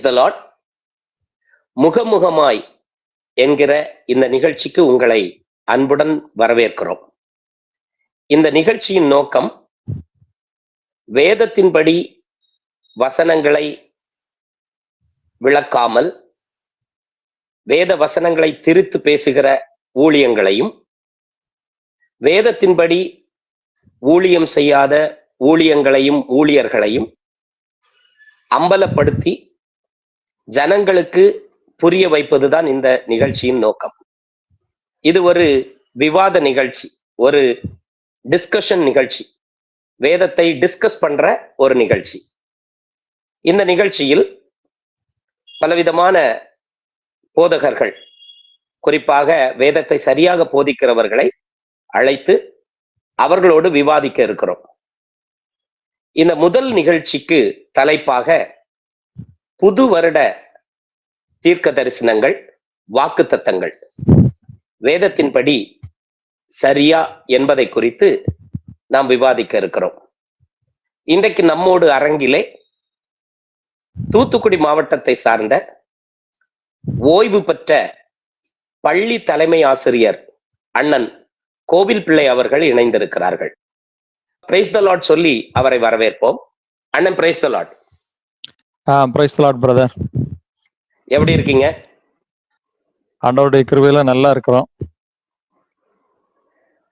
Price the lot முகமுகமாய் என்கிற இந்த நிகழ்ச்சிக்கு உங்களை அன்புடன் வரவேற்கிறோம். இந்த நிகழ்ச்சியின் நோக்கம் வேதத்தின்படி வசனங்களை விளக்காமல் வேத வசனங்களை திரித்து பேசுகிற ஊழியங்களையும் வேதத்தின்படி ஊழியம் செய்யாத ஊழியங்களையும் ஊழியர்களையும் அம்பலப்படுத்தி ஜனங்களுக்கு புரிய வைப்பதுதான் இந்த நிகழ்ச்சியின் நோக்கம். இது ஒரு விவாத நிகழ்ச்சி ஒரு டிஸ்கஷன் நிகழ்ச்சி. வேதத்தை டிஸ்கஸ் பண்ற ஒரு நிகழ்ச்சி. இந்த நிகழ்ச்சியில் பலவிதமான போதகர்கள் குறிப்பாக வேதத்தை சரியாக போதிக்கிறவர்களை அழைத்து அவர்களோடு விவாதிக்க இருக்கிறோம். இந்த முதல் நிகழ்ச்சிக்கு தலைப்பாக புது வருட தீர்க்க தரிசனங்கள் வாக்கு தத்தங்கள். வேதத்தின்படி சரியா என்பதை குறித்து நாம் விவாதிக்க இருக்கிறோம். இன்றைக்கு நம்மோடு அரங்கிலே தூத்துக்குடி மாவட்டத்தை சார்ந்த ஓய்வு பெற்ற பள்ளி தலைமை ஆசிரியர் அண்ணன் கோவில் பிள்ளை அவர்கள் இணைந்திருக்கிறார்கள். பிரைஸ் த லாட் சொல்லி அவரை வரவேற்போம். அண்ணன் praise the lord praise lord brother எப்படி இருக்கீங்க? ஆண்டவருடைய கிருபையில நல்லா இருக்கிறோம்.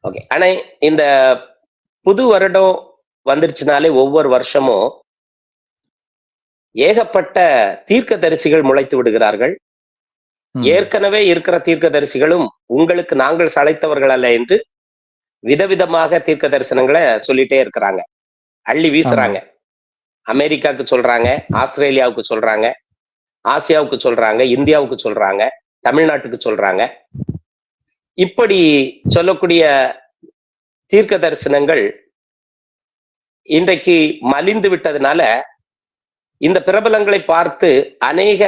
ஓகே ஆனா இந்த புது வருடம் வந்துருச்சுனாலே ஒவ்வொரு வருஷமும் ஏகப்பட்ட தீர்க்க தரிசிகள் முளைத்து விடுகிறார்கள். ஏற்கனவே இருக்கிற தீர்க்க தரிசிகளும் உங்களுக்கு நாங்கள் சளைத்தவர்கள் அல்ல என்று விதவிதமாக தீர்க்க தரிசனங்களை சொல்லிட்டே இருக்கிறாங்க. அள்ளி வீசுறாங்க. அமெரிக்காவுக்கு சொல்றாங்க ஆஸ்திரேலியாவுக்கு சொல்றாங்க ஆசியாவுக்கு சொல்றாங்க இந்தியாவுக்கு சொல்றாங்க தமிழ்நாட்டுக்கு சொல்றாங்க. இப்படி சொல்லக்கூடிய தீர்க்க தரிசனங்கள் இன்றைக்கு மலிந்து விட்டதுனால இந்த பிரபலங்களை பார்த்து அநேக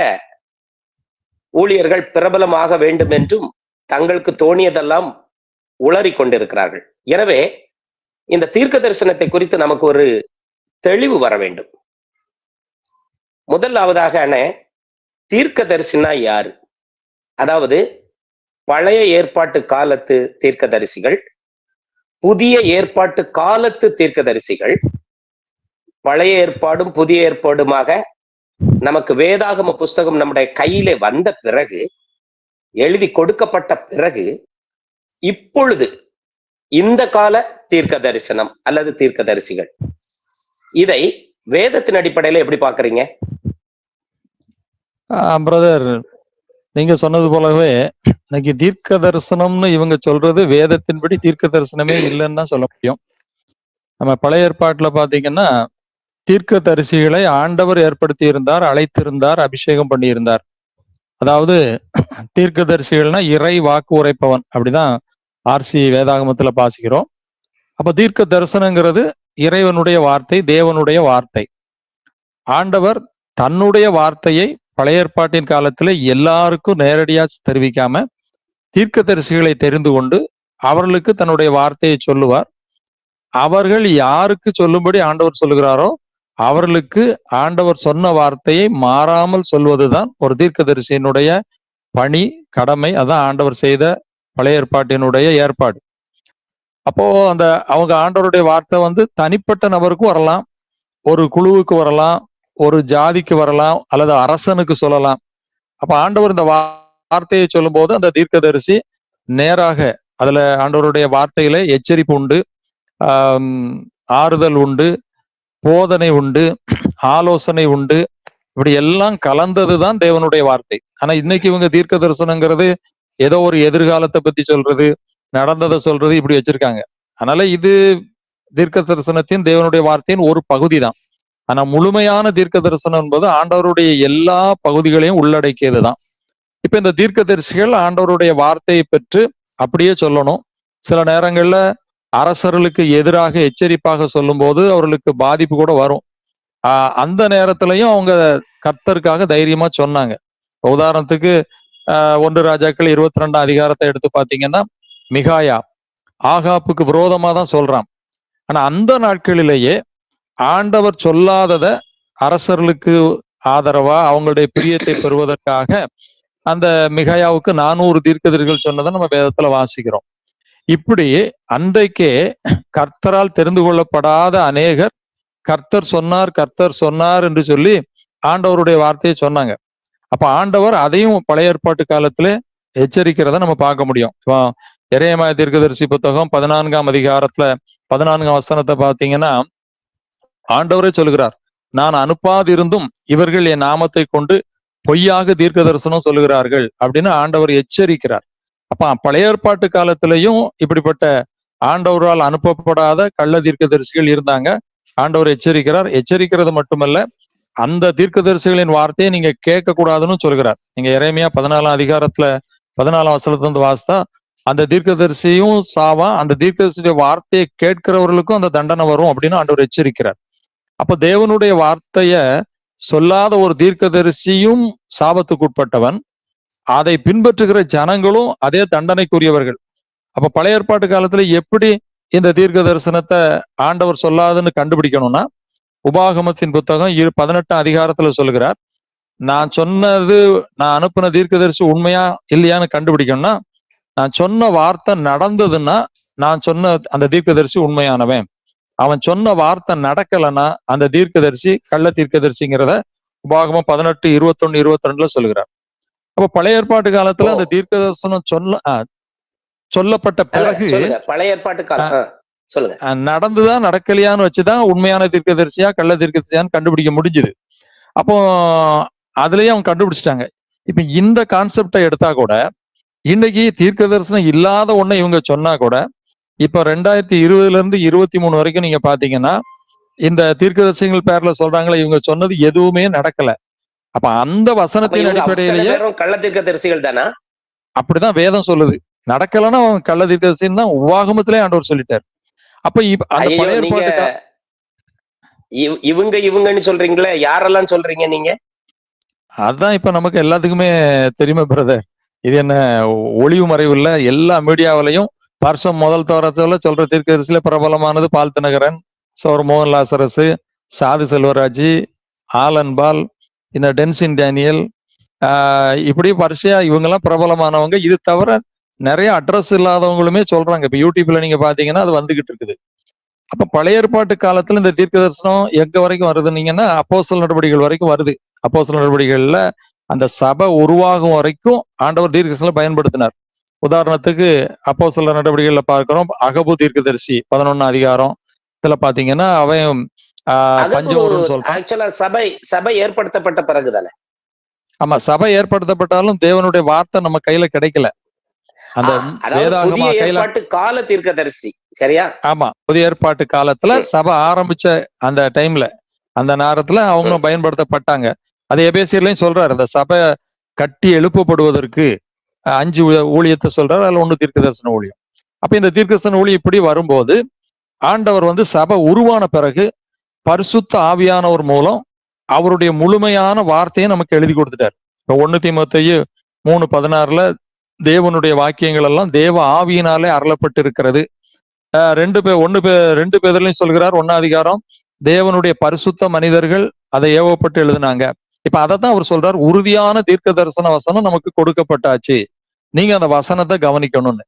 ஊழியர்கள் பிரபலமாக வேண்டும் என்றும் தங்களுக்கு தோணியதெல்லாம் உளறி கொண்டிருக்கிறார்கள் எனவே இந்த தீர்க்க தரிசனத்தை குறித்து நமக்கு ஒரு தெளிவு வர வேண்டும். முதலாவதாக அண்ணே தீர்க்க தரிசினா யாரு? அதாவது பழைய ஏற்பாட்டு காலத்து தீர்க்கதரிசிகள் புதிய ஏற்பாட்டு காலத்து தீர்க்கதரிசிகள் பழைய ஏற்பாடும் புதிய ஏற்பாடுமாக நமக்கு வேதாகம புஸ்தகம் நம்முடைய கையிலே வந்த பிறகு எழுதி கொடுக்கப்பட்ட பிறகு இப்பொழுது இந்த கால தீர்க்க தரிசனம் அல்லது தீர்க்க தரிசிகள் இதை வேதத்தின் அடிப்படையில எப்படி பாக்குறீங்க பிரதர் நீங்க சொன்னது போலவே இன்னைக்கு தீர்க்க தரிசனம்னு இவங்க சொல்றது வேதத்தின்படி தீர்க்க தரிசனமே இல்லைன்னு தான் சொல்ல முடியும். நம்ம பழைய ஏற்பாட்டுல பாத்தீங்கன்னா தீர்க்க தரிசிகளை ஆண்டவர் ஏற்படுத்தி இருந்தார் அழைத்திருந்தார் அபிஷேகம் பண்ணியிருந்தார். அதாவது தீர்க்க தரிசிகள்னா இறை வாக்கு உரைப்பவன். அப்படிதான் ஆர்சி வேதாகமத்துல பாசிக்கிறோம் அப்ப தீர்க்க தரிசனங்கிறது இறைவனுடைய வார்த்தை தேவனுடைய வார்த்தை. ஆண்டவர் தன்னுடைய வார்த்தையை பழைய ஏற்பாட்டின் காலத்துல எல்லாருக்கும் நேரடியா தெரிவிக்காம தீர்க்கதரிசிகளை தெரிந்து கொண்டு அவர்களுக்கு தன்னுடைய வார்த்தையை சொல்லுவார். அவர்கள் யாருக்கு சொல்லும்படி ஆண்டவர் சொல்லுகிறாரோ அவர்களுக்கு ஆண்டவர் சொன்ன வார்த்தையை மாறாமல் சொல்வதுதான் ஒரு தீர்க்கதரிசியினுடைய பணி கடமை. அதான் ஆண்டவர் செய்த பழைய ஏற்பாட்டினுடைய ஏற்பாடு. அப்போ அந்த அவங்க ஆண்டவருடைய வார்த்தை வந்து தனிப்பட்ட நபருக்கும் வரலாம் ஒரு குழுவுக்கு வரலாம் ஒரு ஜாதிக்கு வரலாம் அல்லது அரசனுக்கு சொல்லலாம். அப்ப ஆண்டவர் இந்த வார்த்தையை சொல்லும் போது அந்த தீர்க்கதரிசி நேராக அதுல ஆண்டவருடைய வார்த்தையில எச்சரிப்பு உண்டு ஆறுதல் உண்டு போதனை உண்டு ஆலோசனை உண்டு. இப்படி எல்லாம் கலந்ததுதான் தேவனுடைய வார்த்தை. ஆனா இன்னைக்கு இவங்க தீர்க்க தரிசனங்கிறது ஏதோ ஒரு எதிர்காலத்தை பத்தி சொல்றது நடந்ததை சொல்றது இப்படி வச்சிருக்காங்க. அதனால இது தீர்க்க தரிசனத்தின் தேவனுடைய வார்த்தையின் ஒரு பகுதி தான் ஆனா முழுமையான தீர்க்க தரிசனம் என்பது ஆண்டவருடைய எல்லா பகுதிகளையும் உள்ளடக்கியதுதான். இப்ப இந்த தீர்க்க தரிசிகள் ஆண்டவருடைய வார்த்தையை பெற்று அப்படியே சொல்லணும். சில நேரங்கள்ல அரசர்களுக்கு எதிராக எச்சரிப்பாக சொல்லும்போது அவர்களுக்கு பாதிப்பு கூட வரும். ஆஹ் அந்த நேரத்திலையும் அவங்க கர்த்தருக்காக தைரியமா சொன்னாங்க. உதாரணத்துக்கு ஆஹ் ஒன்று ராஜாக்கள் இருபத்தி ரெண்டாம் அதிகாரத்தை எடுத்து பாத்தீங்கன்னா மிகாயா ஆகாப்புக்கு விரோதமாக தான் சொல்றான். ஆனா அந்த நாட்களிலேயே ஆண்டவர் சொல்லாதத அரசர்களுக்கு ஆதரவா அவங்களுடைய பிரியத்தை பெறுவதற்காக அந்த மிகாயாவுக்கு நானூறு தீர்க்கதரிகள் சொன்னதை நம்ம வேதத்துல வாசிக்கிறோம். இப்படி அன்றைக்கே கர்த்தரால் தெரிந்து கொள்ளப்படாத அநேகர் கர்த்தர் சொன்னார் கர்த்தர் சொன்னார் என்று சொல்லி ஆண்டவருடைய வார்த்தையை சொன்னாங்க. அப்ப ஆண்டவர் அதையும் பழைய ஏற்பாட்டு காலத்துல எச்சரிக்கிறத நம்ம பார்க்க முடியும். இறையமாய தீர்க்கதரிசி புத்தகம் பதினான்காம் அதிகாரத்துல பதினான்காம் வசனத்தை பார்த்தீங்கன்னா ஆண்டவரே சொல்கிறார் நான் அனுப்பாதிருந்தும் இவர்கள் என் நாமத்தை கொண்டு பொய்யாக தீர்க்க தரிசனம் சொல்லுகிறார்கள் அப்படின்னு ஆண்டவர் எச்சரிக்கிறார். அப்ப பழைய ஏற்பாட்டு காலத்திலையும் இப்படிப்பட்ட ஆண்டவரால் அனுப்பப்படாத கள்ள தீர்க்கதரிசிகள் இருந்தாங்க. ஆண்டவர் எச்சரிக்கிறார். எச்சரிக்கிறது மட்டுமல்ல அந்த தீர்க்கதரிசிகளின் வார்த்தையை நீங்க கேட்க கூடாதுன்னு சொல்கிறார் நீங்க இறைமையா பதினாலாம் அதிகாரத்துல பதினாலாம் வசனத்துல இருந்து வாசித்தா அந்த தீர்க்கதரிசியும் சாவா அந்த தீர்க்கதரிசியுடைய வார்த்தையை கேட்கிறவர்களுக்கும் அந்த தண்டனை வரும் அப்படின்னு ஆண்டவர் எச்சரிக்கிறார். அப்ப தேவனுடைய வார்த்தைய சொல்லாத ஒரு தீர்க்கதரிசியும் சாபத்துக்கு உட்பட்டவன் அதை பின்பற்றுகிற ஜனங்களும் அதே தண்டனைக்குரியவர்கள். அப்ப பழைய ஏற்பாட்டு காலத்துல எப்படி இந்த தீர்க்க தரிசனத்தை ஆண்டவர் சொல்லாதுன்னு கண்டுபிடிக்கணும்னா உபாகமத்தின் புத்தகம் இரு பதினெட்டாம் அதிகாரத்துல சொல்கிறார் நான் சொன்னது நான் அனுப்பின தீர்க்கதரிசி உண்மையா இல்லையான்னு கண்டுபிடிக்கணும்னா நான் சொன்ன வார்த்தை நடந்ததுன்னா நான் சொன்ன அந்த தீர்க்கதரிசி உண்மையானவன். அவன் சொன்ன வார்த்தை நடக்கலைன்னா அந்த தீர்க்கதரிசி கள்ள தீர்க்கதரிசிங்கிறத உபாகமம் பதினெட்டு இருபத்தொன்னு இருபத்தி ரெண்டுல சொல்லுகிறார். அப்ப பழைய ஏற்பாட்டு காலத்துல அந்த தீர்க்க தரிசனம் சொல்ல சொல்லப்பட்ட பிறகு பழைய ஏற்பாட்டு காலம். நடந்துதான் நடக்கலையான்னு வச்சுதான் உண்மையான தீர்க்கதரிசியா கள்ள தீர்க்கதரிசியான்னு கண்டுபிடிக்க முடிஞ்சுது. அப்போ அதுலயே அவங்க கண்டுபிடிச்சிட்டாங்க. இப்ப இந்த கான்செப்டை எடுத்தா கூட இன்னைக்கு தீர்க்க தரிசனம் இல்லாத ஒண்ணை இவங்க சொன்னா கூட இப்ப ரெண்டாயிரத்தி இருபதுல இருந்து இருபத்தி மூணு வரைக்கும் நீங்க பாத்தீங்கன்னா இந்த தீர்க்கதரிசிகள் பேர்ல சொல்றாங்களே இவங்க சொன்னது எதுவுமே நடக்கல. அப்ப அந்த வசனத்தின் அடிப்படையிலேயே கள்ள தீர்க்கதரிசிகள் தானா? அப்படிதான் வேதம் சொல்லுது. நடக்கலைன்னா அவன் கள்ள தீர்க்கதரிசின்னு தான் உவாகமத்திலே ஆண்டவர் சொல்லிட்டார். அப்ப அந்த பழைய இவங்க இவங்கன்னு சொல்றீங்களே யாரெல்லாம் சொல்றீங்க நீங்க? அதான் இப்ப நமக்கு எல்லாத்துக்குமே தெரியுமே பிரதர் இது என்ன ஒளிவு மறைவு எல்லா மீடியாவிலையும் வருஷம் முதல் தோரத்துல சொல்ற தீர்க்கதரிசியில பிரபலமானது பால் தினகரன் சோர் மோகன் லாசரஸ் சாது செல்வராஜ் ஆலன் பால் இந்த டென்சின் டேனியல் இப்படி வரிசையா இவங்கெல்லாம் பிரபலமானவங்க. இது தவிர நிறைய அட்ரஸ் இல்லாதவங்களுமே சொல்றாங்க. இப்ப யூடியூப்ல நீங்க பாத்தீங்கன்னா அது வந்துகிட்டு இருக்குது. அப்ப பழைய ஏற்பாட்டு காலத்துல இந்த தீர்க்க தரிசனம் எங்க வரைக்கும் வருதுன்னீங்கன்னா அப்போசல் நடவடிக்கைகள் வரைக்கும் வருது. அப்போசல் நடவடிக்கைகள்ல அந்த சபை உருவாகும் வரைக்கும் ஆண்டவர் தீர்க்கதரிசனம் பயன்படுத்தினார். உதாரணத்துக்கு அப்போஸ்தல நடவடிக்கைகள்ல பார்க்கிறோம். அகபு தீர்க்கதரிசி பதினொன்னு அதிகாரம். இதுல பாத்தீங்கன்னா அவன் ஆக்சுவலா சபை சபை ஏற்படுத்தப்பட்ட பிறகுதானே? ஆமா சபை ஏற்படுத்தப்பட்டாலும் தேவனுடைய வார்த்தை நம்ம கையில கிடைக்கல. அந்த வேதாகமா கையில ஏற்பாட்டு கால தீர்க்கதரிசி சரியா? ஆமா புதிய ஏற்பாட்டு காலத்துல சபை ஆரம்பிச்ச அந்த டைம்ல அந்த நேரத்துல அவங்க பயன்படுத்தப்பட்டாங்க. அது எபேசியர்லையும் சொல்றாரு. அந்த சபை கட்டி எழுப்பப்படுவதற்கு அஞ்சு ஊழியத்தை சொல்றாரு. அதுல ஒன்று தீர்க்கதர்சன ஊழியம். அப்ப இந்த தீர்க்கதர்சன ஊழியம் இப்படி வரும்போது ஆண்டவர் வந்து சபை உருவான பிறகு பரிசுத்த ஆவியானவர் மூலம் அவருடைய முழுமையான வார்த்தையை நமக்கு எழுதி கொடுத்துட்டார். இப்போ ஒன்று தீமத்தையு மூணு பதினாறுல தேவனுடைய வாக்கியங்கள் எல்லாம் தேவ ஆவியினாலே அருளப்பட்டு இருக்கிறது ரெண்டு பேர் ஒன்று பே ரெண்டு பேர்லையும் சொல்கிறார். ஒன்னாம் அதிகாரம் தேவனுடைய பரிசுத்த மனிதர்கள் அதை ஏவப்பட்டு எழுதினாங்க. இப்ப அதைத்தான் அவர் சொல்றார் உறுதியான தீர்க்க தரிசன வசனம் நமக்கு கொடுக்கப்பட்டாச்சு. நீங்க அந்த வசனத்தை கவனிக்கணும்னு.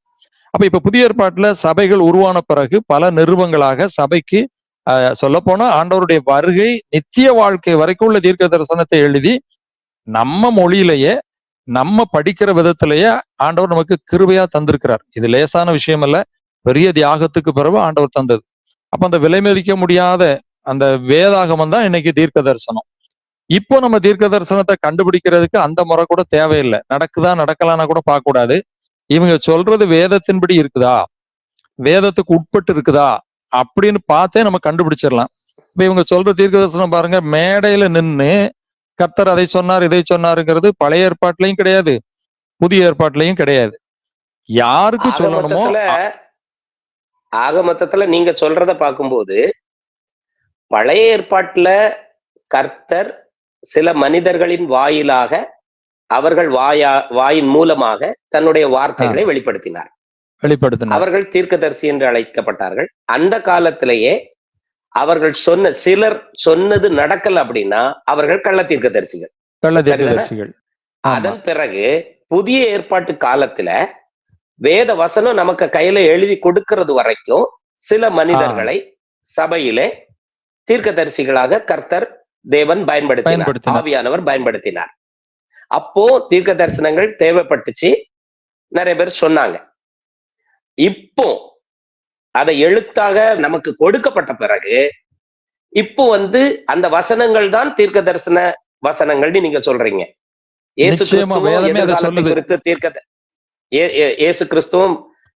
அப்ப இப்ப புதிய ஏற்பாட்டுல சபைகள் உருவான பிறகு பல நிறுவங்களாக சபைக்கு சொல்ல போனா ஆண்டவருடைய வருகை நித்திய வாழ்க்கை வரைக்கும் உள்ள தீர்க்க தரிசனத்தை எழுதி நம்ம மொழியிலேயே நம்ம படிக்கிற விதத்திலேயே ஆண்டவர் நமக்கு கிருபையா தந்திருக்கிறார். இது லேசான விஷயம் அல்ல பெரிய தியாகத்துக்கு பிறகு ஆண்டவர் தந்தது. அப்ப அந்த விலைமதிக்க முடியாத அந்த வேதாகமம் தான் இன்னைக்கு தீர்க்க தரிசனம் இப்போ நம்ம தீர்க்க தரிசனத்தை கண்டுபிடிக்கிறதுக்கு அந்த முறை கூட தேவையில்லை. நடக்குதா நடக்கலான்னா கூட பார்க்க கூடாது இவங்க சொல்றது வேதத்தின்படி இருக்குதா? வேதத்துக்கு உட்பட்டு இருக்குதா? அப்படின்னு பார்த்தே நம்ம கண்டுபிடிச்சிடலாம். இப்ப இவங்க சொல்ற தீர்க்க தரிசனம் பாருங்க மேடையில நின்னு கர்த்தர் அதை சொன்னார் இதை சொன்னாருங்கிறது பழைய ஏற்பாட்டிலையும் கிடையாது. புதிய ஏற்பாட்டிலையும் கிடையாது. யாருக்கு சொல்லணுமோ ஆக மொத்தத்துல நீங்க சொல்றத பார்க்கும்போது பழைய ஏற்பாட்டுல கர்த்தர் சில மனிதர்களின் வாயிலாக அவர்கள் வாயா வாயின் மூலமாக தன்னுடைய வார்த்தைகளை வெளிப்படுத்தினார். வெளிப்படுத்தினார். அவர்கள் தீர்க்கதரிசி என்று அழைக்கப்பட்டார்கள். அந்த காலத்திலேயே அவர்கள் சொன்ன சிலர் சொன்னது நடக்கல அப்படின்னா அவர்கள் கள்ள தீர்க்கதரிசிகள். கள்ள. அதன் பிறகு புதிய ஏற்பாட்டு காலத்துல வேத வசனம் நமக்கு கையில எழுதி கொடுக்கிறது வரைக்கும் சில மனிதர்களை சபையிலே தீர்க்கதரிசிகளாக கர்த்தர் தேவன் பயன்படுத்தினார். ஆவியானவர் பயன்படுத்தினார் அப்போ தீர்க்க தரிசனங்கள் தேவைப்பட்டுச்சு நிறைய பேர் சொன்னாங்க இப்போ அதை எழுத்தாக நமக்கு கொடுக்கப்பட்ட பிறகு இப்போ வந்து அந்த வசனங்கள் தான் தீர்க்க தரிசன வசனங்கள்னு நீங்க சொல்றீங்க இயேசு நிச்சயமா, கிறிஸ்துவும். குறித்து தீர்க்க ஏ- ஏ- இயேசு கிறிஸ்துவும்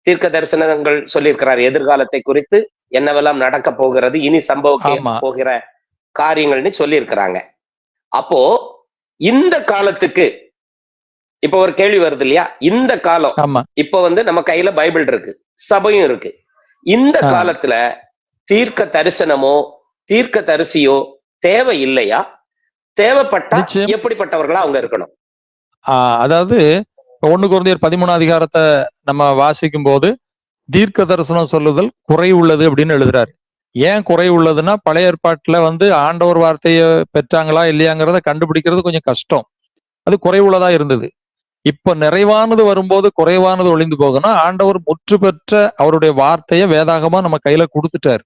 தீர்க்க தரிசனங்கள் சொல்லியிருக்கிறார் எதிர்காலத்தை குறித்து என்னவெல்லாம் நடக்க போகிறது இனி சம்பவிக்க ஆமா. போகிற காரியங்கள்னு சொல்லியிருக்கிறாங்க. அப்போ இந்த காலத்துக்கு இப்ப ஒரு கேள்வி வருது இல்லையா? இந்த காலம் இப்ப வந்து நம்ம கையில பைபிள் இருக்கு சபையும் இருக்கு. இந்த. காலத்துல தீர்க்க தரிசனமோ தீர்க்க தரிசியோ தேவை இல்லையா? தேவைப்பட்டா. எப்படிப்பட்டவர்களா அவங்க இருக்கணும்? அதாவது ஒண்ணு குழந்தையர் பதிமூணு அதிகாரத்தை நம்ம வாசிக்கும் போது தீர்க்க தரிசனம் சொல்லுதல் குறை உள்ளது அப்படின்னு எழுதுறாரு. ஏன் குறை உள்ளதுன்னா பழைய ஏற்பாட்டுல வந்து ஆண்டவர் வார்த்தையை பெற்றாங்களா இல்லையாங்கிறத கண்டுபிடிக்கிறது கொஞ்சம் கஷ்டம். அது குறைவுள்ளதா இருந்தது. இப்ப நிறைவானது வரும்போது குறைவானது ஒளிந்து போகும்னா ஆண்டவர் முற்று பெற்ற அவருடைய வார்த்தையை வேதாகமா நம்ம கையில கொடுத்துட்டாரு.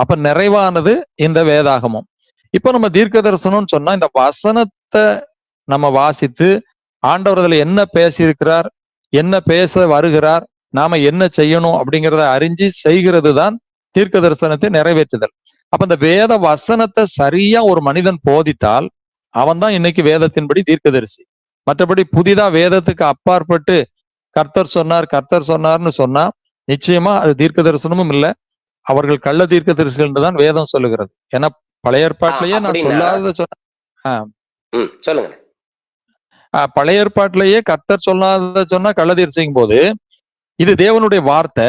அப்ப நிறைவானது இந்த வேதாகமம். இப்ப நம்ம தீர்க்க தரிசனம்னு சொன்னா இந்த வசனத்தை நம்ம வாசித்து ஆண்டவர் அதுல என்ன பேசியிருக்கிறார் என்ன பேச வருகிறார் நாம என்ன செய்யணும் அப்படிங்கிறத அறிஞ்சு செய்கிறது தான் தீர்க்க தரிசனத்தை நிறைவேற்றுதல். அப்ப இந்த வேத வசனத்தை சரியா ஒரு மனிதன் போதித்தால் அவன் தான் இன்னைக்கு வேதத்தின்படி தீர்க்கதரிசி. மற்றபடி புதிதா வேதத்துக்கு அப்பாற்பட்டு கர்த்தர் சொன்னார் கர்த்தர் சொன்னார்னு சொன்னா நிச்சயமா அது தீர்க்க தரிசனமும் இல்ல. அவர்கள் கள்ள தீர்க்க தரிசிகள் தான் வேதம் சொல்லுகிறது. ஏன்னா பழைய ஏற்பாட்டிலேயே நான் சொல்லாத சொன்ன சொல்லுங்க. ஆஹ் பழைய ஏற்பாட்டிலேயே கர்த்தர் சொல்லாத சொன்னா கள்ளதீர் செய்யும் போது இது தேவனுடைய வார்த்தை.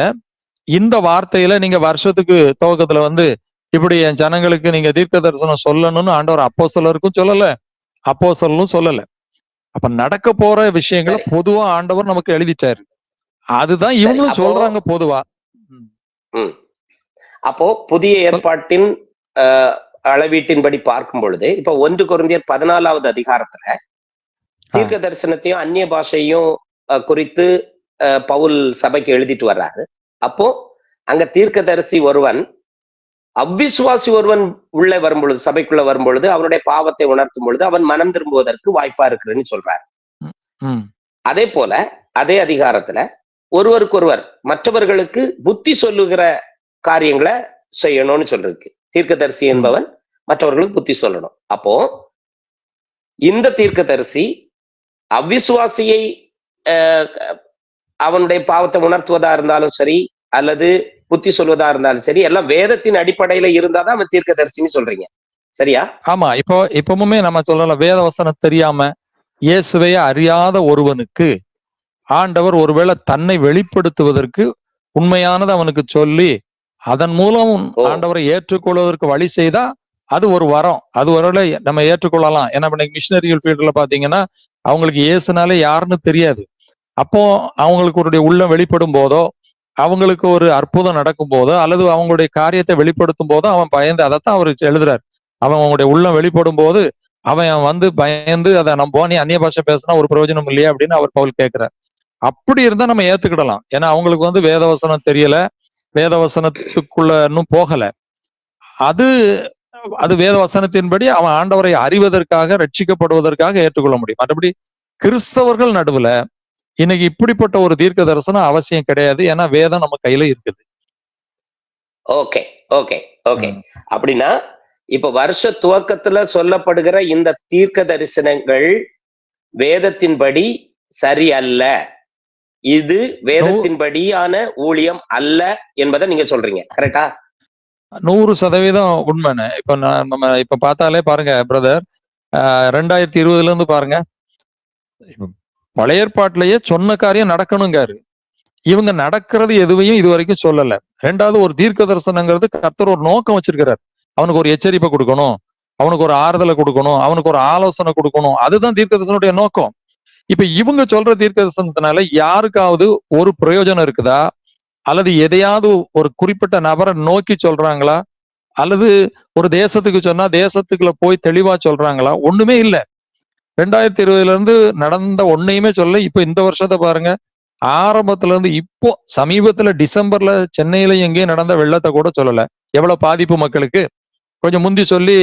இந்த வார்த்தையில நீங்க வருஷத்துக்கு துவக்கத்துல வந்து இப்படி என் ஜனங்களுக்கு நீங்க தீர்க்க தரிசனம் சொல்லணும்னு ஆண்டவர் அப்போ சொல்லல அப்போ சொல்லல. அப்ப நடக்க போற விஷயங்களை. பொதுவா ஆண்டவர் நமக்கு எழுதிட்டாரு அதுதான் இவங்களும் சொல்றாங்க பொதுவா. அப்போ புதிய ஏற்பாட்டின் அளவீட்டின்படி பார்க்கும் பொழுது இப்ப ஒன்று குருந்தியர் பதினாலாவது அதிகாரத்துல தீர்க்க தரிசனத்தையும் அந்நிய பாஷையும் குறித்து பவுல் சபைக்கு எழுதிட்டு வர்றாரு. அப்போ அங்க தீர்க்கதரிசி ஒருவன் அவ்விசுவாசி ஒருவன் உள்ளே வரும்பொழுது சபைக்குள்ள வரும்பொழுது அவனுடைய பாவத்தை உணர்த்தும் பொழுது அவன் மனம் திரும்புவதற்கு வாய்ப்பா இருக்குன்னு சொல்றாரு. அதே போல அதே அதிகாரத்துல ஒருவருக்கொருவர் மற்றவர்களுக்கு புத்தி சொல்லுகிற காரியங்களை செய்யணும்னு சொல்றதுக்கு. தீர்க்கதரிசி என்பவன் மற்றவர்களுக்கு புத்தி சொல்லணும். அப்போ இந்த தீர்க்கதரிசி அவ்விசுவாசியை அவனுடைய பாவத்தை உணர்த்துவதா இருந்தாலும் சரி அல்லது புத்தி சொல்வதா இருந்தாலும் சரி எல்லாம் வேதத்தின் அடிப்படையில இருந்தாதான் அவன் தீர்க்கதரிசின்னு சொல்றீங்க. சரியா? ஆமா இப்போ இப்பவுமே நம்ம சொல்லலாம் வேத வசனம் தெரியாம இயேசுவையே அறியாத ஒருவனுக்கு ஆண்டவர் ஒருவேளை தன்னை வெளிப்படுத்துவதற்கு உண்மையானது அவனுக்கு சொல்லி அதன் மூலம். ஆண்டவரை ஏற்றுக்கொள்வதற்கு வழி செய்தா அது ஒரு வரம். அது ஒருவேளை நம்ம ஏற்றுக்கொள்ளலாம். ஏன்னா மிஷினரியல் ஃபீல்டுல பாத்தீங்கன்னா அவங்களுக்கு இயேசுனாலே யாருன்னு தெரியாது. அப்போ அவங்களுக்கு ஒரு உள்ளம் வெளிப்படும் போதோ அவங்களுக்கு ஒரு அற்புதம் நடக்கும் போதோ அல்லது அவங்களுடைய காரியத்தை வெளிப்படுத்தும் போதோ அவன் பயந்து அதைத்தான் அவர் எழுதுறாரு. அவன் அவங்களுடைய உள்ளம் வெளிப்படும் போது அவன் வந்து பயந்து அதை நம்ம நீ அந்நிய பாஷை பேசினா ஒரு பிரயோஜனம் இல்லையா அப்படின்னு அவர் பவுல் கேட்கிறார். அப்படி இருந்தா நம்ம ஏத்துக்கிடலாம். ஏன்னா அவங்களுக்கு வந்து வேதவசனம் தெரியல வேதவசனத்துக்குள்ள இன்னும் போகல. அது அது வேதவசனத்தின்படி அவன் ஆண்டவரை அறிவதற்காக ரட்சிக்கப்படுவதற்காக ஏற்றுக்கொள்ள முடியும். மற்றபடி கிறிஸ்தவர்கள் நடுவுல இன்னைக்கு இப்படிப்பட்ட ஒரு தீர்க்க தரிசனம் அவசியம் கிடையாது. ஏன்னா வேதம் நம்ம கையில இருக்குது. Okay okay okay. அப்படின்னா இப்ப வருஷ துவக்கத்துல சொல்லப்படுகிற இந்த தீர்க்க தரிசனங்கள் வேதத்தின்படி சரி அல்ல இது வேதத்தின்படியான ஊழியம் அல்ல என்பதை நீங்க சொல்றீங்க. கரெக்டா? நூறு சதவீதம் உண்மைன்னு இப்ப நான் நம்ம இப்ப பார்த்தாலே பாருங்க பிரதர் ரெண்டாயிரத்தி இருபதுல இருந்து பாருங்க. இப்ப சொன்ன காரியம் நடக்கணுங்காரு இவங்க நடக்கிறது எதுவையும் இது வரைக்கும் சொல்லல. ரெண்டாவது ஒரு தீர்க்க தரிசனங்கிறது கர்த்தர் ஒரு நோக்கம் வச்சிருக்கிறார். அவனுக்கு ஒரு எச்சரிப்பை கொடுக்கணும். அவனுக்கு ஒரு ஆறுதலை கொடுக்கணும். அவனுக்கு ஒரு ஆலோசனை கொடுக்கணும். அதுதான் தீர்க்க தரிசனுடைய நோக்கம். இப்ப இவங்க சொல்ற தீர்க்க தரிசனத்தினால யாருக்காவது ஒரு பிரயோஜனம் இருக்குதா? அல்லது எதையாவது ஒரு குறிப்பிட்ட நபரை நோக்கி சொல்றாங்களா? அல்லது ஒரு தேசத்துக்கு சொன்னா தேசத்துக்குள்ள போய் தெளிவா சொல்றாங்களா? ஒண்ணுமே இல்லை. ரெண்டாயிரத்தி இருபதுல இருந்து நடந்த ஒன்னையுமே சொல்ல இப்ப இந்த வருஷத்தை பாருங்க. ஆரம்பத்துல இருந்து இப்போ சமீபத்துல டிசம்பர்ல சென்னையில எங்கேயும் நடந்த வெள்ளத்தை கூட சொல்லல. எவ்வளவு பாதிப்பு மக்களுக்கு? கொஞ்சம் முந்தி சொல்லி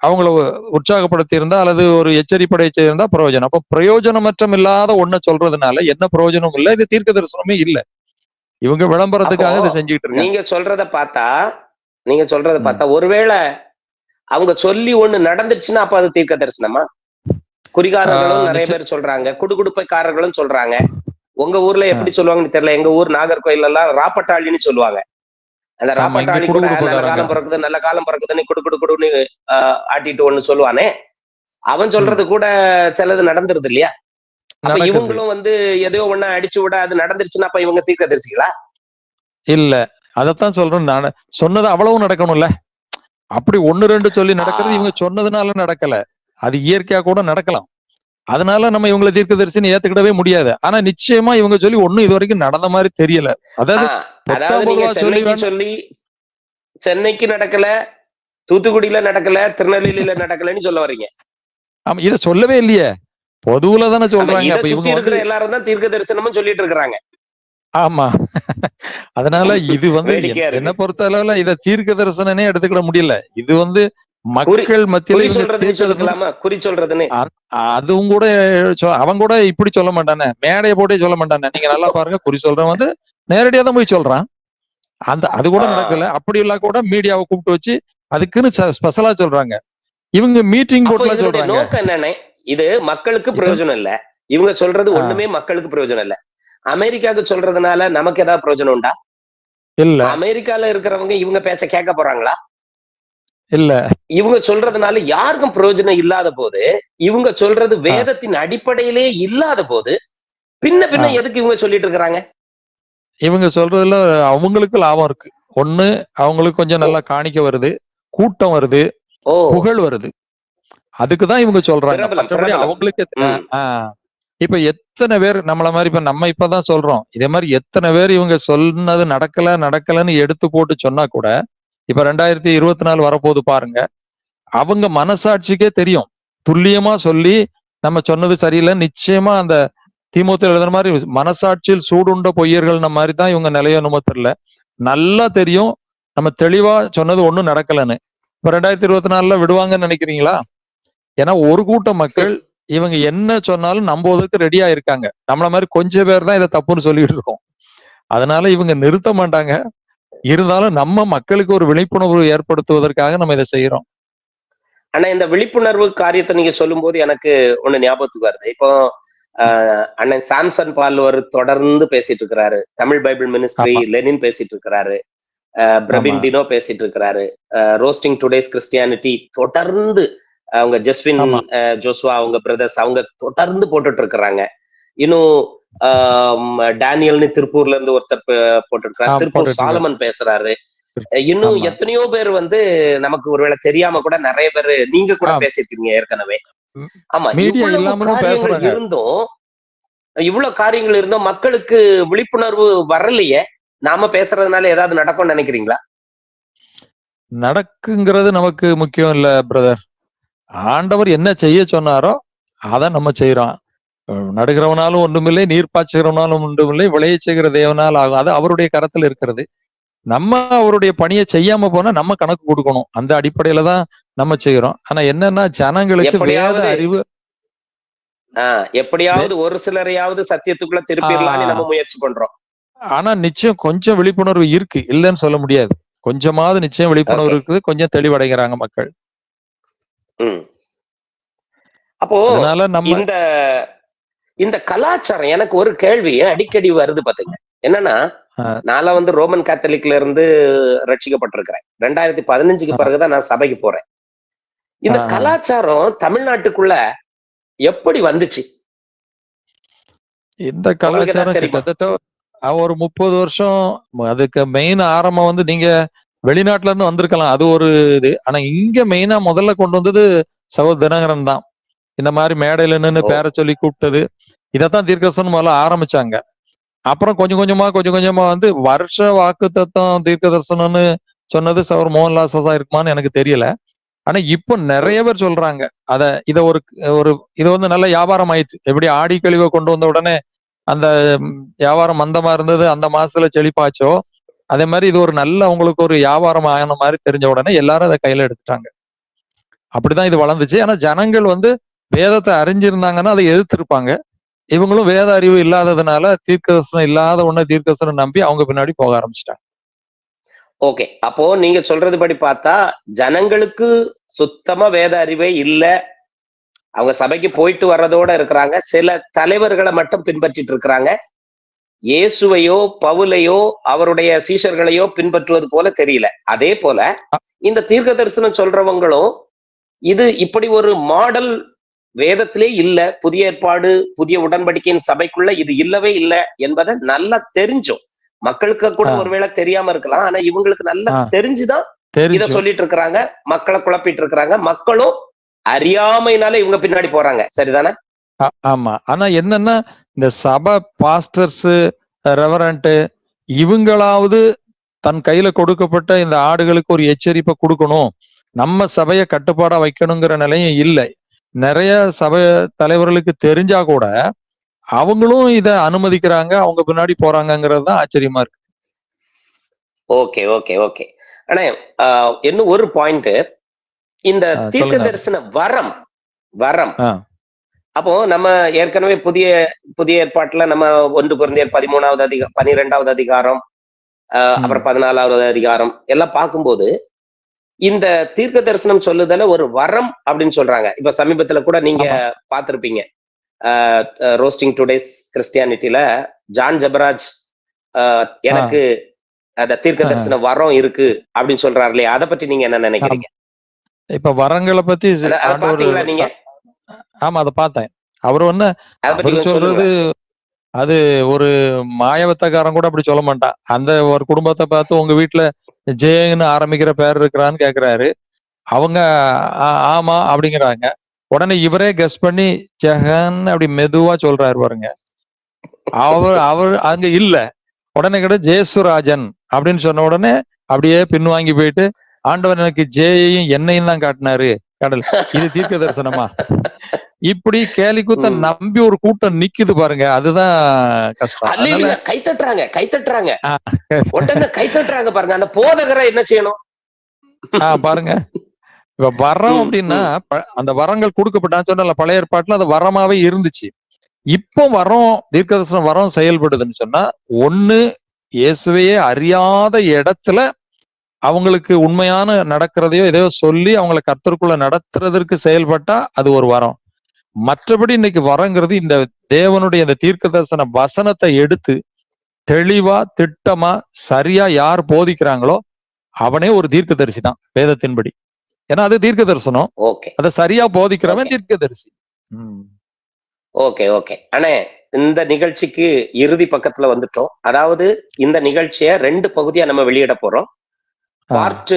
அவங்கள உற்சாகப்படுத்தி இருந்தா அல்லது ஒரு எச்சரிப்படை செய்திருந்தா பிரயோஜனம். அப்ப பிரயோஜனமற்றம் இல்லாத ஒண்ண சொல்றதுனால என்ன பிரயோஜனம் இல்ல இது தீர்க்க தரிசனமே இல்ல. இவங்க விளம்பரத்துக்காக இதை செஞ்சுட்டு இருக்காங்க. நீங்க சொல்றத பார்த்தா நீங்க சொல்றத. பார்த்தா ஒருவேளை அவங்க சொல்லி ஒண்ணு நடந்துருச்சுன்னா அப்ப அது தீர்க்க தரிசனமா? குறிகாரர்களும் நிறைய. பேர் சொல்றாங்க. குடுகுடுப்பைக்காரர்களும் சொல்றாங்க. உங்க ஊர்ல எப்படி சொல்லுவாங்கன்னு தெரியல. எங்க ஊர் நாகர்கோயில் எல்லாம் ராப்பட்டாளின்னு சொல்லுவாங்க. அந்த ராப்பட்டாளி கூட நல்ல. காலம் பிறக்குது நல்ல காலம் பிறக்குதுன்னு குடு குடு குடுன்னு ஆட்டிட்டு ஒண்ணு சொல்லுவானே. அவன் சொல்றது கூட சிலது நடந்துருது இல்லையா? அப்ப. இவங்களும் வந்து எதையோ ஒண்ணு அடிச்சு விட அது நடந்துருச்சுன்னா அப்ப இவங்க தீர்க்க தரிசிகளா? இல்ல. அதத்தான் சொல்றேன் நான். சொன்னது அவ்வளவு நடக்கணும்ல. அப்படி ஒண்ணு ரெண்டு சொல்லி நடக்கிறது. இவங்க சொன்னதுனால நடக்கல. அது இயற்கையா கூட நடக்கலாம். அதனால நம்ம இவங்களை தீர்க்கதரிசின்னு ஏத்துக்கிடவே முடியாது. ஆனா நிச்சயமா இவங்க சொல்லி ஒண்ணும் இது வரைக்கும் நடந்த மாதிரி தெரியல. அதாவது சொல்லி சென்னைக்கு நடக்கல தூத்துக்குடியில நடக்கல திருநெல்வேலியில நடக்கலன்னு சொல்ல வர்றீங்க ஆமா இத சொல்லவே இல்லையே. பொதுவுல தானே சொல்றாங்க. எல்லாரும் தான் தீர்க்க தரிசனமும் சொல்லிட்டு இருக்கிறாங்க. ஆமா. அதனால இது வந்து என்ன- பொறுத்த அளவுல இத தீர்க்க தரிசனனே எடுத்துக்கிட முடியல. இது வந்து மக்கள் மத்தியில குறி சொல்றதுன்னு அதுவும் கூட அவன் கூட இப்படி சொல்ல மாட்டானே. மேடையை போட்டே சொல்ல மாட்டானே. நீங்க நல்லா பாருங்க. குறி சொல்றவன் வந்து நேரடியா தான் போய் சொல்றான். அந்த அது கூட. நடக்கல. அப்படி எல்லாம் கூட மீடியாவை கூப்பிட்டு வச்சு அதுக்குன்னு ஸ்பெஷலா சொல்றாங்க. இவங்க மீட்டிங் இதனுடைய சொல்றாங்க. இது மக்களுக்கு பிரயோஜனம் இல்ல. இவங்க சொல்றது. ஒண்ணுமே மக்களுக்கு பிரயோஜனம் இல்ல. அமெரிக்காவுக்கு சொல்றதுனால நமக்கு ஏதாவது பிரயோஜனம் உண்டா? இல்ல. அமெரிக்கால இருக்கிறவங்க இவங்க பேச்ச கேட்க போறாங்களா? இல்ல. இவங்க சொல்றதுனால யாருக்கும் பிரயோஜனம் இல்லாத போது இவங்க சொல்றது வேதத்தின் அடிப்படையிலே இல்லாத போது பின்ன பின்ன. எதுக்கு இவங்க சொல்லிட்டு இருக்கிறாங்க? இவங்க சொல்றதுல அவங்களுக்கு லாபம் இருக்கு. ஒண்ணு அவங்களுக்கு கொஞ்சம் நல்லா காணிக்க வருது கூட்டம் வருது புகழ் வருது. அதுக்குதான் இவங்க சொல்றாங்க. அவங்களுக்கு இப்ப எத்தனை பேர் நம்மள மாதிரி இப்ப நம்ம இப்பதான் சொல்றோம். இதே மாதிரி எத்தனை பேர் இவங்க சொன்னது நடக்கல நடக்கலன்னு எடுத்து போட்டு சொன்னா கூட இப்ப ரெண்டாயிரத்தி இருபத்தி நாலு வரப்போகுது பாருங்க. அவங்க மனசாட்சிக்கே தெரியும். துல்லியமா சொல்லி நம்ம சொன்னது சரியில்லை. நிச்சயமா அந்த திமுக எழுதுன மாதிரி மனசாட்சியில் சூடுண்ட பொய்யர்கள் மாதிரி தான் இவங்க நிலைய தெரியல. நல்லா தெரியும். நம்ம தெளிவா சொன்னது ஒண்ணும் நடக்கலன்னு. இப்ப ரெண்டாயிரத்தி இருபத்தி நாலுல விடுவாங்கன்னு நினைக்கிறீங்களா? ஏன்னா ஒரு கூட்ட மக்கள் இவங்க என்ன சொன்னாலும் நம்புவதற்கு ரெடியா இருக்காங்க. நம்மள மாதிரி கொஞ்சம் பேர் தான் இதை தப்புன்னு சொல்லிட்டு இருக்கோம். அதனால இவங்க நிறுத்த மாட்டாங்க. இருந்தாலும் நம்ம மக்களுக்கு ஒரு விழிப்புணர்வு ஏற்படுத்துவதற்காக நம்ம இதை செய்யறோம் ஆனா இந்த விழிப்புணர்வு காரியத்தை நீங்க சொல்லும் போது எனக்கு ஒண்ணு ஞாபகத்துக்கு வருது. இப்போ அண்ணன் சாம்சன் பால்வர் தொடர்ந்து பேசிட்டு இருக்கிறாரு. Tamil Bible ministry. லெனின் பேசிட்டு இருக்கிறாரு. பிரபின். டினோ பேசிட்டு இருக்கிறாரு. ரோஸ்டிங் டுடேஸ் கிறிஸ்டியானிட்டி தொடர்ந்து அவங்க ஜஸ்வின் ஜோஸ்வா அவங்க பிரதர்ஸ் அவங்க தொடர்ந்து போட்டுட்டு இருக்கிறாங்க இன்னும் டேனியல்னு திருப்பூர்ல இருந்து ஒருத்தர் பே- போட்டிருக்காரு ஆ, திருப்பூர் சாலமன் பேசுறாரு. இன்னும். எத்தனையோ பேர் வந்து நமக்கு ஒருவேளை தெரியாம கூட நிறைய பேர் நீங்க கூட. பேசிருக்கீங்க ஏற்கனவே. ஆமா. இருந்தும் இவ்வளவு காரியங்கள் இருந்தும் மக்களுக்கு விழிப்புணர்வு வரலையே? நாம பேசுறதுனால ஏதாவது நடக்கும்னு நினைக்கிறீங்களா? நடக்குங்கிறது நமக்கு முக்கியம் இல்ல பிரதர் ஆண்டவர் என்ன செய்ய சொன்னாரோ அதை நம்ம செய்யறோம் நடுகிறவனாலும் ஒன்றுமில்லை நீர் பாய்ச்சுகிறவனாலும் ஒன்றுமில்லை விளைய செய்கிற தேவனால் ஆகும். அது அவருடைய கரத்துல இருக்கிறது. நம்ம அவருடைய பணியை செய்யாம போனா நம்ம கணக்கு கொடுக்கணும். அந்த அடிப்படையில தான் நம்ம செய்யறோம் ஆனா என்னன்னா ஜனங்களுக்கு வேத அறிவு ஆஹ் எப்படியாவது ஒரு சிலரையாவது சத்தியத்துக்குள்ள திருப்பிடலாம்னு. நம்ம முயற்சி பண்றோம். ஆனா நிச்சயம் கொஞ்சம் விழிப்புணர்வு இருக்கு இல்லைன்னு சொல்ல முடியாது. கொஞ்சமாவது நிச்சயம் விழிப்புணர்வு. இருக்குது கொஞ்சம் தெளிவடைகிறாங்க மக்கள். அப்போ இந்த இந்த கலாச்சாரம் எனக்கு ஒரு கேள்வி அடிக்கடி வருது பாத்தீங்க என்னன்னா. நான் வந்து ரோமன் கேத்தலிக்ல இருந்து ரட்சிக்கப்பட்டிருக்கிறேன் ரெண்டாயிரத்தி பதினஞ்சுக்கு. பிறகுதான் நான் சபைக்கு போறேன் இந்த. கலாச்சாரம் தமிழ்நாட்டுக்குள்ள எப்படி வந்துச்சு இந்த கலாச்சாரம்? கிட்டத்தட்ட ஒரு முப்பது வருஷம் அதுக்கு மெயின் ஆரம்பம் வந்து நீங்க வெளிநாட்டுல இருந்து வந்திருக்கலாம். அது ஒரு இது. ஆனா இங்க மெயினா முதல்ல கொண்டு வந்தது சகோ தினகரன் தான். இந்த மாதிரி மேடையில நின்னு ஓ. பேர சொல்லி கூப்பிட்டது. இதைத்தான் தீர்க்கதர்சனம் முதல்ல ஆரம்பிச்சாங்க. அப்புறம் கொஞ்சம் கொஞ்சமா கொஞ்சம் கொஞ்சமா வந்து வருஷ வாக்கு தத்துவம் தீர்க்க தரிசனம்னு சொன்னது சவர் மோகன்லால் சசா இருக்குமான்னு எனக்கு தெரியல. ஆனா இப்போ நிறைய பேர் சொல்றாங்க. அத இத ஒரு ஒரு இது வந்து நல்ல வியாபாரம் ஆயிடுச்சு எப்படி ஆடி கழிவை கொண்டு வந்த உடனே அந்த வியாபாரம் மந்தமா இருந்தது அந்த மாசத்துல செழிப்பாச்சோ அதே மாதிரி இது ஒரு நல்ல அவங்களுக்கு ஒரு வியாபாரம் ஆன மாதிரி தெரிஞ்ச உடனே எல்லாரும் அதை கையில எடுத்துட்டாங்க. அப்படிதான் இது வளர்ந்துச்சு. ஆனா ஜனங்கள் வந்து வேதத்தை அறிஞ்சிருந்தாங்கன்னா அதை எதிர்த்திருப்பாங்க. இவங்களும் வேத அறிவு இல்லாததுனால தீர்க்கதர்சனம் இல்லாத ஒண்ணு தீர்க்கதர்சனம் நம்பி அவங்க பின்னாடி போக ஆரம்பிச்சிட்டாங்க. ஓகே. அப்போ நீங்க சொல்றது படி பார்த்தா ஜனங்களுக்கு சுத்தமா வேத அறிவே இல்ல. அவங்க சபைக்கு போயிட்டு வர்றதோட இருக்கிறாங்க. சில தலைவர்களை மட்டும் பின்பற்றிட்டு இருக்கிறாங்க. இயேசுவையோ பவுலையோ அவருடைய சீஷர்களையோ பின்பற்றுவது போல தெரியல. அதே போல இந்த தீர்க்க தரிசனம் சொல்றவங்களும் இது இப்படி ஒரு மாடல் வேதத்திலே இல்ல. புதிய ஏற்பாடு புதிய உடன்படிக்கையின் சபைக்குள்ள இது இல்லவே இல்லை என்பதை நல்லா தெரிஞ்சும். மக்களுக்கு கூட. ஒருவேளை தெரியாம இருக்கலாம். ஆனா இவங்களுக்கு நல்லா. தெரிஞ்சுதான் இத சொல்லிட்டு இருக்கிறாங்க மக்களை குழப்பிட்டு இருக்கிறாங்க மக்களும் அறியாமைனால இவங்க பின்னாடி போறாங்க. சரிதானே? ஆமா. ஆனா என்னன்னா இந்த சபை பாஸ்டர்ஸ் ரெவரண்ட் இவங்களாவது தன் கையில கொடுக்கப்பட்ட இந்த ஆடுகளுக்கு ஒரு எச்சரிப்பை கொடுக்கணும். நம்ம சபையை கட்டுப்பாடா வைக்கணுங்கிற நிலையும் இல்லை. நிறைய சபை தலைவர்களுக்கு தெரிஞ்சா கூட அவங்களும் இத அனுமதிக்கிறாங்க. அவங்க பின்னாடி போறாங்கங்கிறது தான் ஆச்சரியமா இருக்கு. Okay okay okay. ஆனா இன்னும் ஒரு பாயிண்ட் இந்த தீர்க்க. தரிசன வரம் வரம். அப்போ நம்ம ஏற்கனவே புதிய புதிய ஏற்பாட்டுல நம்ம ஒன்று குழந்தையர் பதிமூணாவது பனிரெண்டாவது அதிகாரம் ஆஹ், ம். அப்புறம் பதினாலாவது அதிகாரம் எல்லாம் பார்க்கும்போது இந்த தீர்க்க தரிசனம் சொல்லுதல ஒரு வரம் அப்படின்னு சொல்றாங்க. இப்ப சமீபத்துல கூட நீங்க. பார்த்திருப்பீங்க. ரோஸ்டிங் டுடேஸ் கிறிஸ்டியானிட்டில ஜான் ஜபராஜ் ஆஹ், எனக்கு அந்த தீர்க்க. தரிசன வரம் இருக்கு அப்படின்னு சொல்றாரு இல்லையா அதை பத்தி நீங்க என்ன நினைக்கிறீங்க? இப்ப வரங்களை பத்தி நீங்க? ஆமா அதை பார்த்தேன். அவர் ஒண்ணு அவர் சொல்றது அது ஒரு மாயவத்தக்காரன் கூட அப்படி சொல்ல மாட்டான். அந்த ஒரு குடும்பத்தை பார்த்து உங்க வீட்டுல ஜேன்னு ஆரம்பிக்கிற பேர் இருக்கிறான்னு கேக்குறாரு. அவங்க ஆமா அப்படிங்கிறாங்க. உடனே இவரே கெஸ் பண்ணி ஜெகன் அப்படி மெதுவா சொல்றாரு பாருங்க. அவர் அவர் அங்க இல்ல. உடனே கூட ஜேசுராஜன் அப்படின்னு சொன்ன உடனே அப்படியே பின்வாங்கி போயிட்டு ஆண்டவர் எனக்கு ஜேயையும் என்னையும் தான் காட்டினாரு. கடல். இது தீர்க்க தரிசனமா? இப்படி கேலி கூத்த ம். நம்பி ஒரு கூட்டம் நிக்குது பாருங்க. அதுதான் கஷ்டம். கை தட்டுறாங்க. கை தட்டுறாங்க. உடனே கை தட்டுறாங்க பாருங்க. அந்த போதகரை என்ன செய்யணும்? ஆ, பாருங்க. இப்ப வரம் அப்படின்னா அந்த வரங்கள் கொடுக்கப்பட்டான்னு சொன்னல பழைய ஏற்பாட்டுல அது வரமாவே இருந்துச்சு. இப்போ வரம் தீர்க்கதர்சனம் வரம் செயல்படுதுன்னு சொன்னா ஒண்ணு இயேசுவையே அறியாத இடத்துல அவங்களுக்கு உண்மையான நடக்கிறதையோ எதையோ சொல்லி அவங்கள கர்த்தருக்குள்ள நடத்துறதற்கு செயல்பட்டா அது ஒரு வரம். மற்றபடி இன்னைக்கு வரங்கிறது இந்த தேவனுடைய இந்த தீர்க்க தரிசன வசனத்தை எடுத்து தெளிவா திட்டமா சரியா யார் போதிக்கிறாங்களோ அவனே ஒரு தீர்க்கதரிசி தான் வேதத்தின்படி. ஏன்னா அது தீர்க்க தரிசனம் ஓகே. அதை சரியா போதிக்கிறவன் Okay. தீர்க்கதரிசி. Okay okay. அண்ணே இந்த நிகழ்ச்சிக்கு இறுதி பக்கத்துல வந்துட்டோம். அதாவது இந்த நிகழ்ச்சிய ரெண்டு பகுதியா நம்ம வெளியிட போறோம். பார்ட்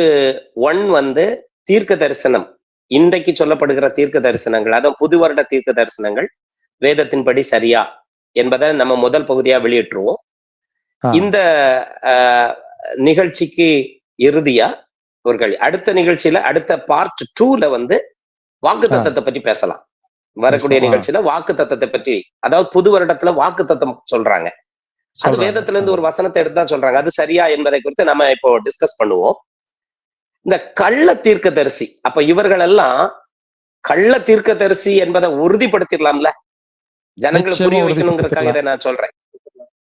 ஒன் வந்து தீர்க்க தரிசனம். இன்றைக்கு சொல்லப்படுகிற தீர்க்க தரிசனங்கள் அதான் புது வருட தீர்க்க தரிசனங்கள் வேதத்தின்படி சரியா என்பதை நம்ம முதல் பகுதியா வெளியிட்டுருவோம். இந்த ஆஹ், நிகழ்ச்சிக்கு இறுதியா ஒரு கேள்வி அடுத்த நிகழ்ச்சியில அடுத்த பார்ட் டூல வந்து வாக்கு தத்தத்தை பற்றி பேசலாம். வரக்கூடிய. நிகழ்ச்சியில வாக்கு தத்தத்தை பற்றி அதாவது புது வருடத்துல வாக்கு தத்தம் சொல்றாங்க. அது. வேதத்துல இருந்து ஒரு வசனத்தை எடுத்து தான் சொல்றாங்க. அது சரியா என்பதை குறித்து நம்ம இப்போ டிஸ்கஸ் பண்ணுவோம். இந்த கள்ள தீர்க்கதரிசி அப்ப இவர்கள் எல்லாம் கள்ள தீர்க்கதரிசி என்பதை உறுதிப்படுத்திடலாம்ல? ஜனங்களுக்கு புரிய வைக்கணுங்கிறதுக்காக இதை நான் சொல்றேன்.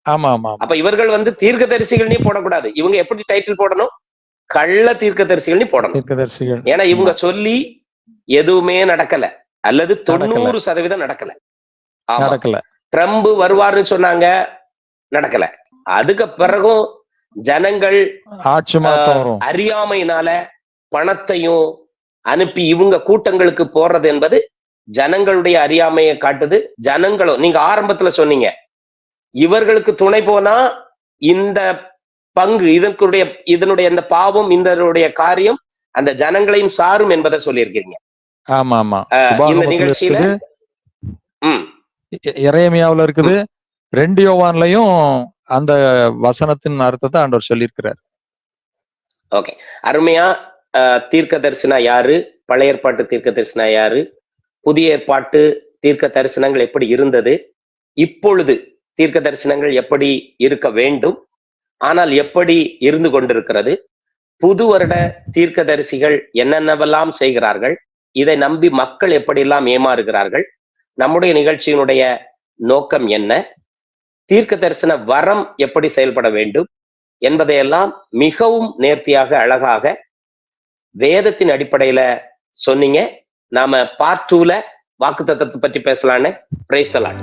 ஆமா ஆமா. அப்ப இவர்கள் வந்து தீர்க்கதரிசிகள்னே போடக்கூடாது. இவங்க எப்படி டைட்டில் போடணும்? கள்ள தீர்க்கதரிசிகள்னே போடணும். தீர்க்கதரிசிகள். ஏன்னா இவங்க சொல்லி எதுவுமே நடக்கல. அல்லது தொண்ணூறு சதவீதம் நடக்கல. நடக்கல. ட்ரம்ப் வருவாருன்னு சொன்னாங்க. நடக்கல. அதுக்கு பிறகும் ஜனங்கள் அறியாமையினால பணத்தையும் அனுப்பி இவங்க கூட்டங்களுக்கு போறது என்பது ஜனங்களுடைய அறியாமையை காட்டுது. ஜனங்களும் நீங்க ஆரம்பத்துல சொன்னீங்க. இவர்களுக்கு துணை போனா இந்த பங்கு இதனுடைய இதனுடைய இந்த பாவம் இதனுடைய காரியம் அந்த ஜனங்களையும் சாரும் என்பதை சொல்லியிருக்கீங்க. ஆமா ஆமா இந்த நிகழ்ச்சியில இருக்குது. ம். இ- இறைமையாவுல இருக்குது. ரெண்டு யோவான்லயும் அந்த வசனத்தின் அர்த்தத்தை ஆண்டவர் சொல்லியிருக்கிறார். ஓகே அருமையா தீர்க்க தரிசனா யாரு? பழைய ஏற்பாட்டு தீர்க்க தரிசனா யாரு? புதிய ஏற்பாட்டு தீர்க்க தரிசனங்கள் எப்படி இருந்தது? இப்பொழுது தீர்க்க தரிசனங்கள் எப்படி இருக்க வேண்டும்? ஆனால் எப்படி இருந்து கொண்டிருக்கிறது? புது வருட தீர்க்க தரிசிகள் என்னென்னவெல்லாம் செய்கிறார்கள்? இதை நம்பி மக்கள் எப்படியெல்லாம் ஏமாறுகிறார்கள்? நம்முடைய நிகழ்ச்சியினுடைய நோக்கம் என்ன? தீர்க்க தரிசன வரம் எப்படி செயல்பட வேண்டும் என்பதையெல்லாம் மிகவும் நேர்த்தியாக அழகாக வேதத்தின் அடிப்படையில சொன்னீங்க. நாம பார்ட் டூல வாக்கு தத்துவத்தை பற்றி பேசலான்னு. பிரைஸ்தலான்